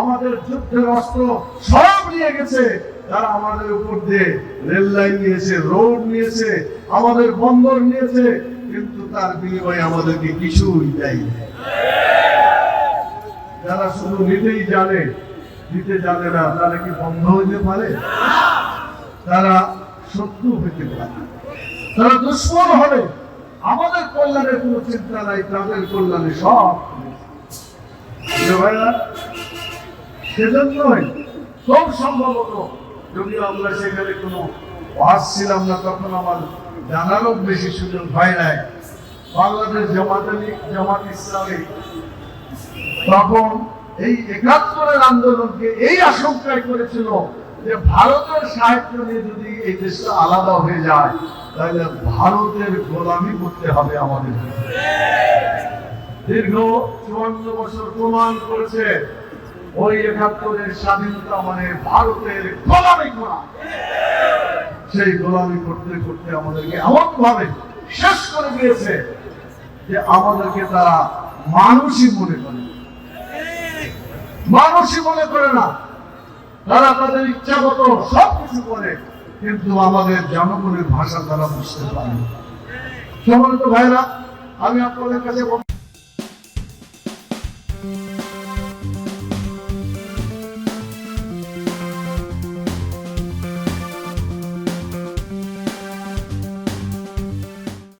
আমাদের যুদ্ধের অস্ত্র সব নিয়ে গেছে, তারা আমাদের উপর দিয়ে রেল লাইন নিয়েছে, রোড নিয়েছে, আমাদের বন্দর নিয়েছে, কিন্তু তার বিনিময়ে আমাদেরকে কিছুই দেয়নি। যারা শুধু নিতেই জানে দিতে জানে না তারা কি বন্ধ হইতে পারে? তারা শত্রু হইতে পারে তারা দুশ্মন হবে। আমাদের কল্যাণের কোনো চিন্তা নাই, তাদের কল্যাণে সব সেজন্যই খুব সম্ভবত যদিও আমরা সেখানে কোনো ওয়াজ ছিলাম না, তখন আমার জানারও বেশি সুযোগ হয় নাই। বাংলাদেশ জামাত জামাত ইসলামী তখন এই একাত্তরের আন্দোলনকে এই আশঙ্কায় করেছিল যে ভারতের সাহিত্য নিয়ে যদি এই দেশটা আলাদা হয়ে যায়, তাহলে ভারতের গোলামি করতে হবে আমাদের। দীর্ঘ চুয়ান্ন বছর প্রমাণ করেছে ওই একাত্তরের স্বাধীনতা মানে ভারতের গোলামি করা। সেই গোলামি করতে করতে আমাদেরকে এমন ভাবে শেষ করে দিয়েছে যে আমাদেরকে তারা মানুষই মনে করে। মানুষই মনে করে না তারা তাদের ইচ্ছা মতো সব কিছু করে, কিন্তু আমাদের জনগণের ভাষা তারা বুঝতে পারে। সম্মানিত ভাইরা, আমি আপনাদের কাছে